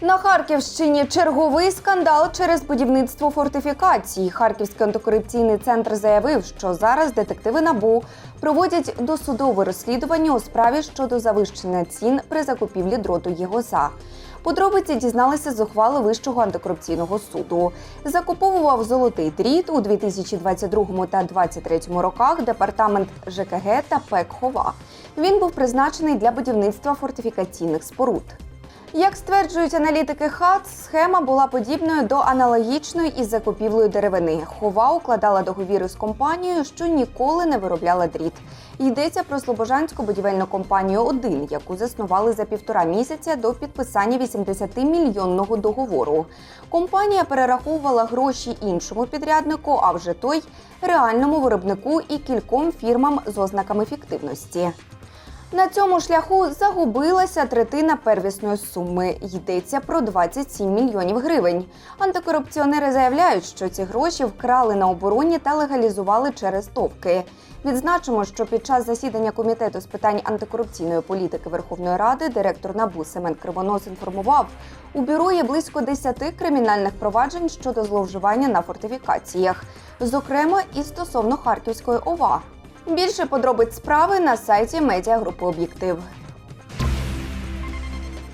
На Харківщині черговий скандал через будівництво фортифікацій. Харківський антикорупційний центр заявив, що зараз детективи набу проводять досудове розслідування у справі щодо завищення цін при закупівлі дроту ЄГОЗа. Подробиці дізналися з ухвали Вищого антикорупційного суду. Закуповував золотий дріт у 2022 та 2023 роках департамент ЖКГ та ПЕК Хова. Він був призначений для будівництва фортифікаційних споруд. Як стверджують аналітики ХАТ, схема була подібною до аналогічної із закупівлею деревини. Хова укладала договіри з компанією, що ніколи не виробляла дріт. Йдеться про Слобожанську будівельну компанію 1 яку заснували за півтора місяця до підписання 80-мільйонного договору. Компанія перераховувала гроші іншому підряднику, а вже той реальному виробнику і кільком фірмам з ознаками фіктивності. На цьому шляху загубилася третина первісної суми. Йдеться про 27 мільйонів гривень. Антикорупціонери заявляють, що ці гроші вкрали на обороні та легалізували через топки. Відзначимо, що під час засідання комітету з питань антикорупційної політики Верховної Ради директор НАБУ Семен Кривонос інформував, у бюро є близько 10 кримінальних проваджень щодо зловживання на фортифікаціях, зокрема і стосовно Харківської ОВА. Більше подробиць справи на сайті медіагрупи Об'єктив.